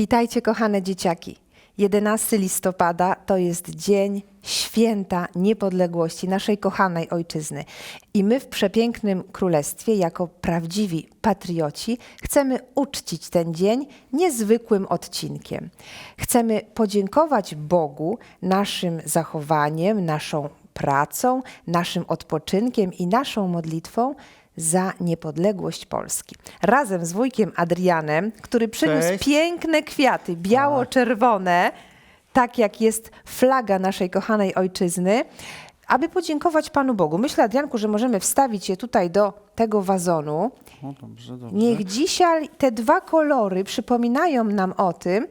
Witajcie, kochane dzieciaki. 11 listopada to jest dzień święta niepodległości naszej kochanej ojczyzny. I my w przepięknym królestwie, jako prawdziwi patrioci, chcemy uczcić ten dzień niezwykłym odcinkiem. Chcemy podziękować Bogu naszym zachowaniem, naszą pracą, naszym odpoczynkiem i naszą modlitwą za niepodległość Polski. Razem z wujkiem Adrianem, który przyniósł Cześć. piękne kwiaty, biało-czerwone, tak jak jest flaga naszej kochanej ojczyzny, aby podziękować Panu Bogu. Myślę, Adrianku, że możemy wstawić je tutaj do tego wazonu. Dobrze, dobrze. Niech dzisiaj te dwa kolory przypominają nam o tym,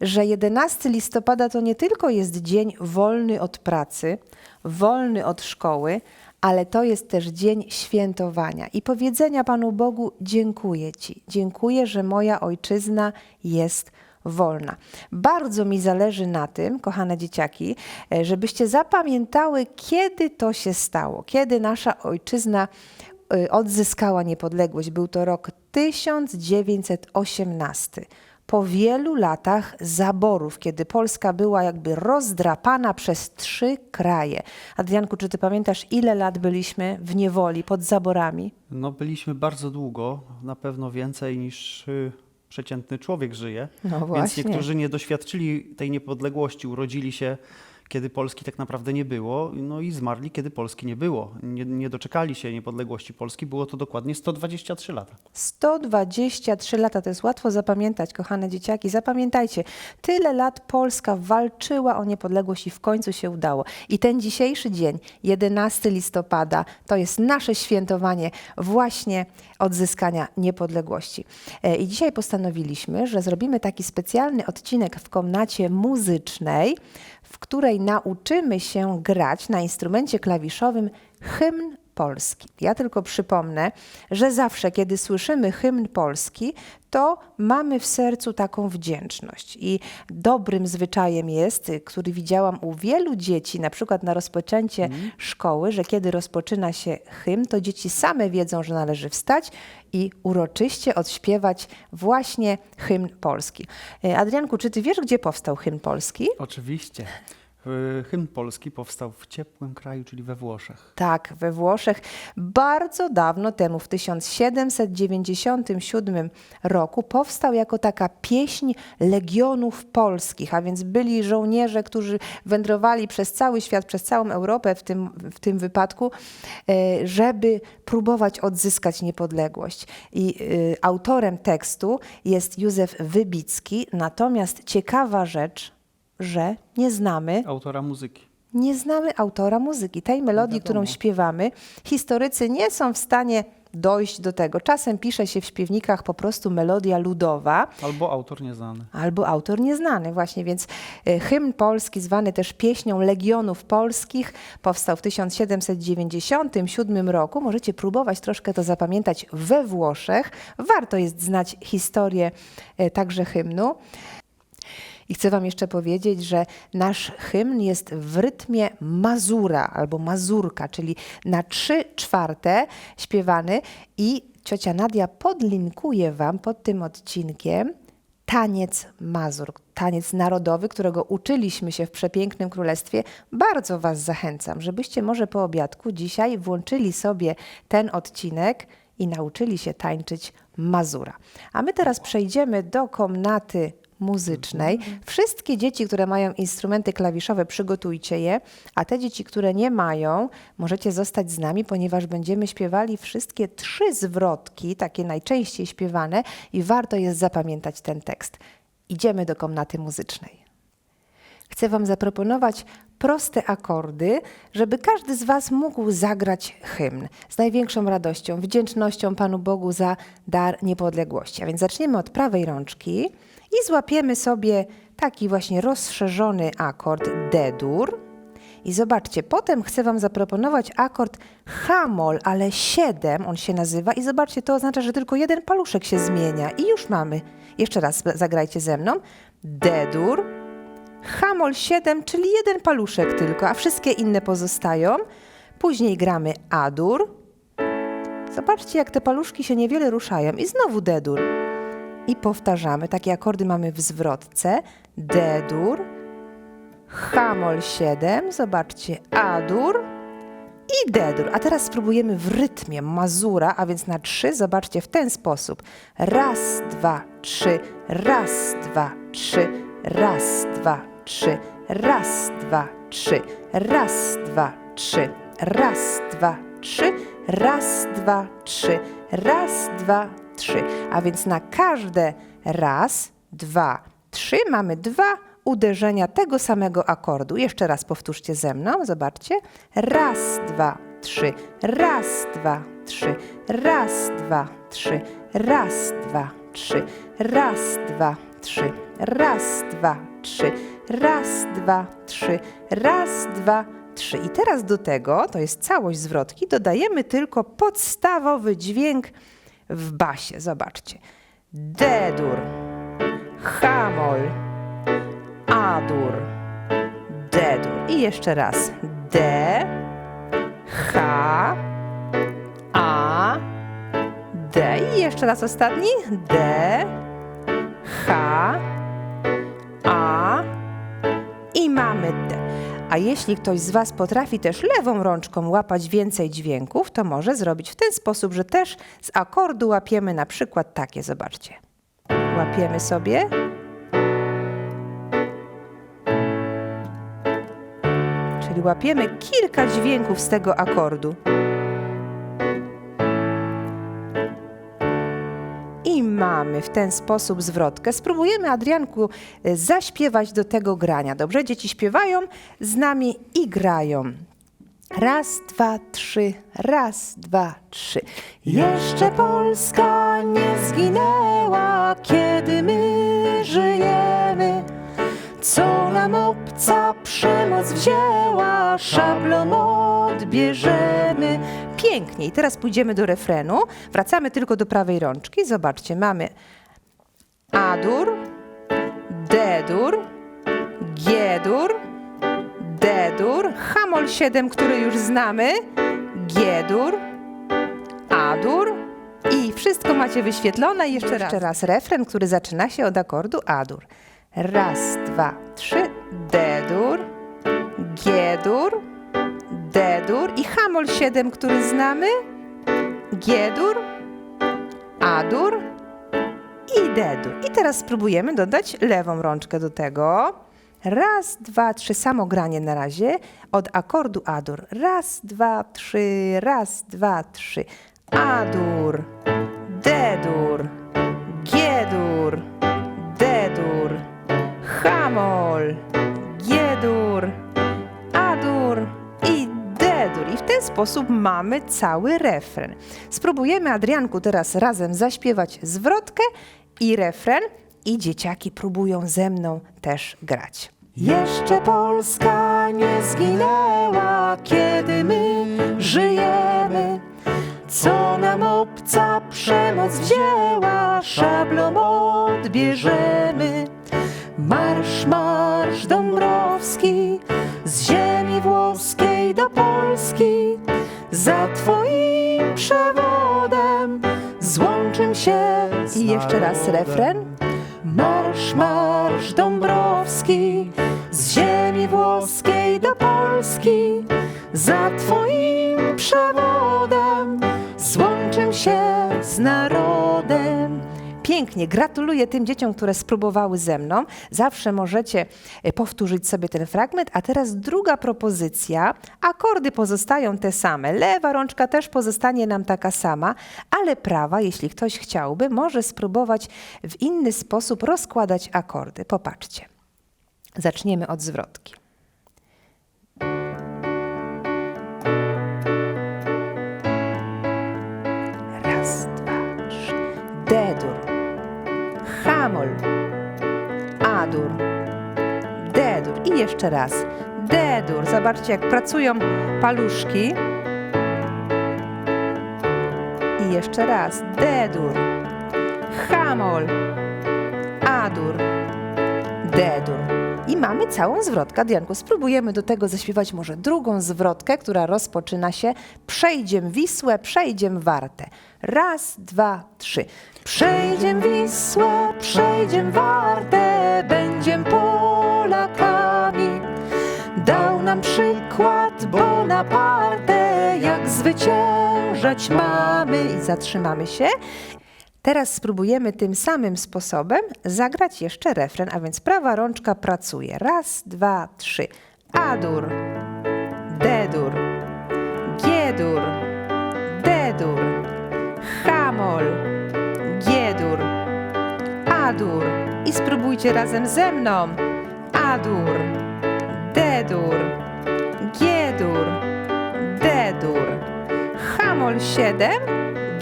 że 11 listopada to nie tylko jest dzień wolny od pracy, wolny od szkoły, ale to jest też dzień świętowania i powiedzenia Panu Bogu: Dziękuję Ci, dziękuję, że moja ojczyzna jest wolna. Bardzo mi zależy na tym, kochane dzieciaki, e, żebyście zapamiętały, kiedy to się stało, kiedy nasza ojczyzna y, odzyskała niepodległość. Był to rok 1918. Po wielu latach zaborów, kiedy Polska była jakby rozdrapana przez trzy kraje. Adrianku, czy ty pamiętasz, ile lat byliśmy w niewoli pod zaborami? No byliśmy bardzo długo, na pewno więcej niż y, przeciętny człowiek żyje. No Więc właśnie. niektórzy nie doświadczyli tej niepodległości, urodzili się, kiedy Polski tak naprawdę nie było, no i zmarli, kiedy Polski nie było. Nie, nie doczekali się niepodległości Polski, było to dokładnie 123 lata. 123 lata, to jest łatwo zapamiętać, kochane dzieciaki. Zapamiętajcie, tyle lat Polska walczyła o niepodległość i w końcu się udało. I ten dzisiejszy dzień, 11 listopada, to jest nasze świętowanie właśnie odzyskania niepodległości. E, I dzisiaj postanowiliśmy, że zrobimy taki specjalny odcinek w komnacie muzycznej, w której nauczymy się grać na instrumencie klawiszowym hymn Polski. Ja tylko przypomnę, że zawsze, kiedy słyszymy hymn Polski, to mamy w sercu taką wdzięczność. I dobrym zwyczajem jest, który widziałam u wielu dzieci, na przykład na rozpoczęcie szkoły, że kiedy rozpoczyna się hymn, to dzieci same wiedzą, że należy wstać i uroczyście odśpiewać właśnie hymn Polski. Y, Adrianku, czy ty wiesz, gdzie powstał hymn Polski? Oczywiście. Hymn polski powstał w ciepłym kraju, czyli we Włoszech. Tak, we Włoszech bardzo dawno temu, w 1797 roku, powstał jako taka pieśń legionów polskich, a więc byli żołnierze, którzy wędrowali przez cały świat, przez całą Europę w tym, w tym wypadku, e, żeby próbować odzyskać niepodległość. I e, autorem tekstu jest Józef Wybicki, natomiast ciekawa rzecz, że nie znamy Autora muzyki. nie znamy autora muzyki, tej melodii, którą śpiewamy. Historycy nie są w stanie dojść do tego. Czasem pisze się w śpiewnikach po prostu melodia ludowa albo Albo autor nieznany. autor nieznany właśnie, więc e, hymn polski zwany też pieśnią Legionów Polskich powstał w 1797 roku. Możecie próbować troszkę to zapamiętać we Włoszech. Warto jest znać historię e, także hymnu. I chcę Wam jeszcze powiedzieć, że nasz hymn jest w rytmie mazura albo mazurka, czyli na trzy czwarte śpiewany i ciocia Nadia podlinkuje Wam pod tym odcinkiem taniec mazur, taniec narodowy, którego uczyliśmy się w przepięknym królestwie. Bardzo Was zachęcam, żebyście może po obiadku dzisiaj włączyli sobie ten odcinek i nauczyli się tańczyć mazura. A my teraz przejdziemy do komnaty muzycznej. Wszystkie dzieci, które mają instrumenty klawiszowe, przygotujcie je, a te dzieci, które nie mają, możecie zostać z nami, ponieważ będziemy śpiewali wszystkie trzy zwrotki, takie najczęściej śpiewane i warto jest zapamiętać ten tekst. Idziemy do komnaty muzycznej. Chcę Wam zaproponować proste akordy, żeby każdy z Was mógł zagrać hymn z największą radością, wdzięcznością Panu Bogu za dar niepodległości. A więc zaczniemy od prawej rączki i złapiemy sobie taki właśnie rozszerzony akord D-dur. I zobaczcie, potem chcę Wam zaproponować akord H-moll, ale 7 on się nazywa. I zobaczcie, to oznacza, że tylko jeden paluszek się zmienia. I już mamy. Jeszcze raz zagrajcie ze mną. D-dur, H-moll 7, czyli jeden paluszek tylko, a wszystkie inne pozostają. Później gramy A-dur. Zobaczcie, jak te paluszki się niewiele ruszają. I znowu D-dur. I powtarzamy. Takie akordy mamy w zwrotce. D-dur, H-mol 7, zobaczcie, A-dur i D-dur. A teraz spróbujemy w rytmie mazura, a więc na trzy, zobaczcie w ten sposób. Raz, dwa, trzy, raz, dwa, trzy, raz, dwa, trzy, raz, dwa, trzy, raz, dwa, trzy, raz, dwa, trzy, raz, dwa, trzy, raz, dwa, trzy. A więc na każde raz, dwa, trzy mamy dwa uderzenia tego samego akordu. Jeszcze raz powtórzcie ze mną, zobaczcie. Raz, dwa, trzy, raz, dwa, trzy, raz, dwa, trzy, raz, dwa, trzy, raz, dwa, trzy, raz, dwa, trzy, raz, dwa, trzy, raz, dwa, trzy. I teraz do tego, to jest całość zwrotki, dodajemy tylko podstawowy dźwięk w basie. Zobaczcie. D-dur, H-mol, A-dur, D-dur. I jeszcze raz. D, H, A, D. I jeszcze raz ostatni. D, H, A i mamy D. A jeśli ktoś z Was potrafi też lewą rączką łapać więcej dźwięków, to może zrobić w ten sposób, że też z akordu łapiemy na przykład takie, zobaczcie. Łapiemy sobie. Czyli łapiemy kilka dźwięków z tego akordu. Mamy w ten sposób zwrotkę. Spróbujemy, Adrianku, y, zaśpiewać do tego grania. Dobrze? Dzieci śpiewają z nami i grają. Raz, dwa, trzy, raz, dwa, trzy. Jeszcze Polska nie zginęła, kiedy my żyjemy. Co nam obca przemoc wzięła, szablą odbierzemy. Pięknie. I teraz pójdziemy do refrenu. Wracamy tylko do prawej rączki. Zobaczcie, mamy A-dur, D-dur, G-dur, D-dur, Hamol 7, który już znamy, G-dur, A-dur i wszystko macie wyświetlone. Jeszcze, Jeszcze raz refren, który zaczyna się od akordu A-dur. Raz, dwa, trzy, D-dur, G-dur, D-dur i Hamol 7, który znamy, G-dur, A-dur i D-dur. I teraz spróbujemy dodać lewą rączkę do tego. Raz, dwa, trzy, samo granie na razie od akordu A-dur. Raz, dwa, trzy, raz, dwa, trzy. A-dur, D-dur, Hamol, G-dur, A-dur i D-dur. I w ten sposób mamy cały refren. Spróbujemy, Adrianku, teraz razem zaśpiewać zwrotkę i refren i dzieciaki próbują ze mną też grać. Jeszcze Polska nie zginęła, kiedy my żyjemy. Co nam obca przemoc wzięła, szablą odbierzemy. Marsz, marsz Dąbrowski, z ziemi włoskiej do Polski, za twoim przewodem złączym się I jeszcze raz refren. Marsz, marsz Dąbrowski, z ziemi włoskiej do Polski, za twoim przewodem złączym się z narodem. Pięknie, gratuluję tym dzieciom, które spróbowały ze mną. Zawsze możecie e, powtórzyć sobie ten fragment. A teraz druga propozycja. Akordy pozostają te same. Lewa rączka też pozostanie nam taka sama, ale prawa, jeśli ktoś chciałby, może spróbować w inny sposób rozkładać akordy. Popatrzcie. Zaczniemy od zwrotki. A-dur. D-dur. I jeszcze raz. D-dur. Zobaczcie, jak pracują paluszki. I jeszcze raz. D-dur. Hamol. A-dur. D-dur. I mamy całą zwrotkę. Adrianku, spróbujemy do tego zaśpiewać może drugą zwrotkę, która rozpoczyna się Przejdziem Wisłę, przejdziem Wartę. Raz, dwa, trzy. Przejdziem Wisłę, przejdziem Wartę, będziem Polakami. Dał nam przykład Bonaparte, jak zwyciężać mamy. I zatrzymamy się. Teraz spróbujemy tym samym sposobem zagrać jeszcze refren, a więc prawa rączka pracuje. Raz, dwa, trzy. A-dur, D-dur, G-dur, D-dur, G-dur, A-dur. Spróbujcie razem ze mną. A-dur, D-dur, G-dur, D-dur, H-mol 7,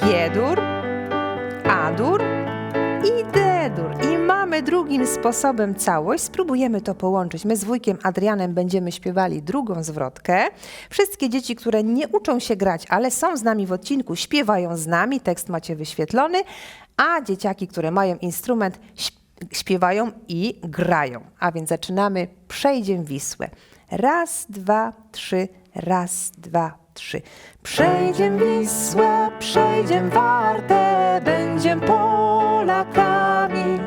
G-dur, A-dur i D-dur. I mamy drugim sposobem całość. Spróbujemy to połączyć. My z wujkiem Adrianem będziemy śpiewali drugą zwrotkę. Wszystkie dzieci, które nie uczą się grać, ale są z nami w odcinku, śpiewają z nami. Tekst macie wyświetlony. A dzieciaki, które mają instrument, śp- śpiewają i grają. A więc zaczynamy. Przejdziem Wisłę. Raz, dwa, trzy. Raz, dwa, trzy. Przejdziem Wisłę, przejdziem Wartę, będziem Polakami.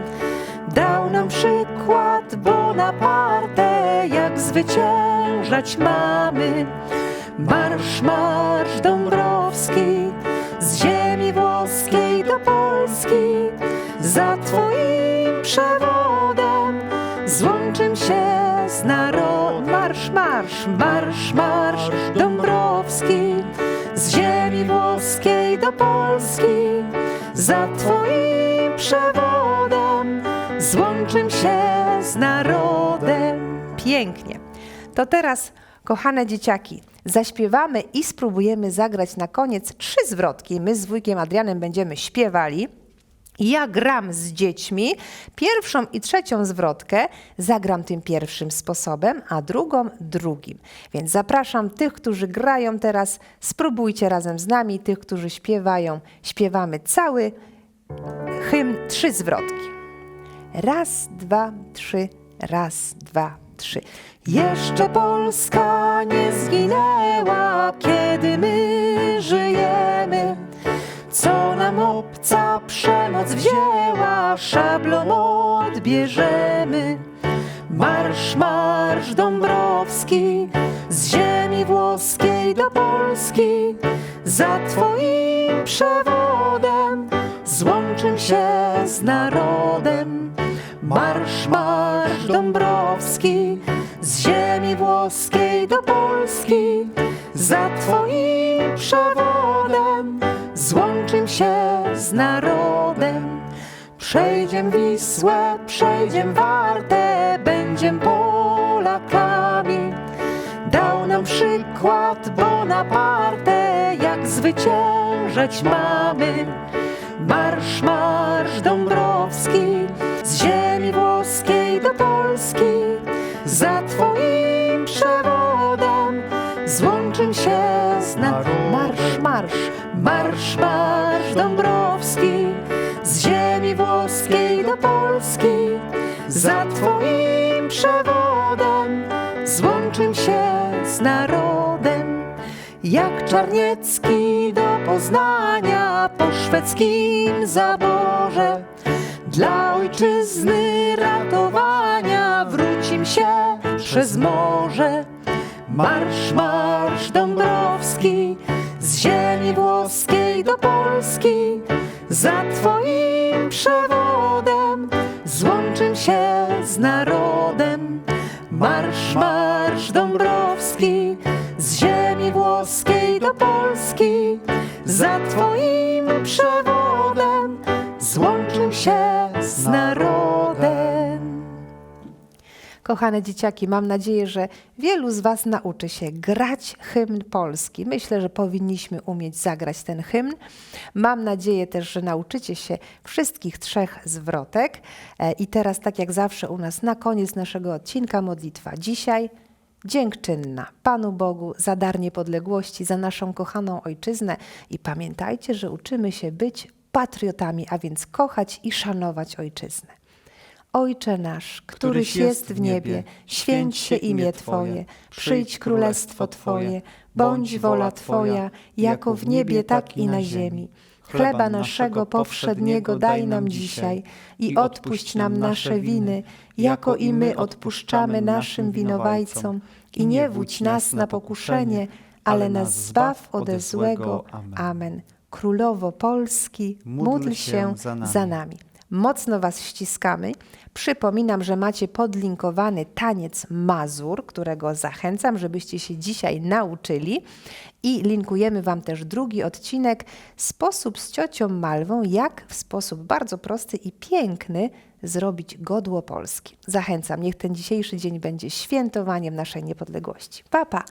Dał nam przykład Bonaparte, jak zwyciężać mamy. Marsz, marsz Dąbrowski, z ziemi włoskiej do Polski. Za twoim przewodem złączym się z narodem. Marsz, marsz, marsz, marsz Dąbrowski, z ziemi włoskiej do Polski. Za twoim przewodem złączym się z narodem. Pięknie. To teraz, kochane dzieciaki, zaśpiewamy i spróbujemy zagrać na koniec trzy zwrotki. My z wujkiem Adrianem będziemy śpiewali. Ja gram z dziećmi. Pierwszą i trzecią zwrotkę zagram tym pierwszym sposobem, a drugą drugim. Więc zapraszam tych, którzy grają teraz, spróbujcie razem z nami. Tych, którzy śpiewają, śpiewamy cały hymn, trzy zwrotki. Raz, dwa, trzy, raz, dwa, trzy. Jeszcze Polska nie zginęła, kiedy my żyjemy. Co nam obca przemoc wzięła, szablą odbierzemy. Marsz, marsz Dąbrowski, z ziemi włoskiej do Polski. Za twoim przewodem złączym się z narodem. Marsz, marsz Dąbrowski, z ziemi włoskiej do Polski. Za twoim przewodem złączym się z narodem. Przejdziem Wisłę, przejdziem Wartę, będziem Polakami. Dał nam przykład Bonaparte, jak zwyciężać mamy. Marsz, marsz Dąbrowski, Jak Czarniecki do Poznania po szwedzkim zaborze. Dla ojczyzny ratowania wrócim się przez morze. Marsz, marsz Dąbrowski, z ziemi włoskiej do Polski. Za twoim przewodem złączym się z narodem. Marsz, marsz Dąbrowski, włoskiej do Polski. Za twoim przewodem złączym się z narodem. Kochane dzieciaki, mam nadzieję, że wielu z Was nauczy się grać hymn polski. Myślę, że powinniśmy umieć zagrać ten hymn. Mam nadzieję też, że nauczycie się wszystkich trzech zwrotek. E, I teraz, tak jak zawsze u nas na koniec naszego odcinka modlitwa. Dzisiaj dziękczynna Panu Bogu za dar niepodległości, za naszą kochaną ojczyznę i pamiętajcie, że uczymy się być patriotami, a więc kochać i szanować ojczyznę. Ojcze nasz, któryś jest w niebie, święć się imię Twoje, przyjdź królestwo Twoje, bądź wola Twoja, jako w niebie, tak i na ziemi. Chleba naszego powszedniego daj nam dzisiaj i odpuść nam nasze winy, jako i my odpuszczamy naszym winowajcom. I nie wódź nas na pokuszenie, ale nas zbaw ode złego. Amen. Królowo Polski, módl się za nami. Mocno Was ściskamy. Przypominam, że macie podlinkowany taniec Mazur, którego zachęcam, żebyście się dzisiaj nauczyli. I linkujemy Wam też drugi odcinek Sposób z ciocią Malwą, jak w sposób bardzo prosty i piękny zrobić godło Polski. Zachęcam, niech ten dzisiejszy dzień będzie świętowaniem naszej niepodległości. Pa, pa!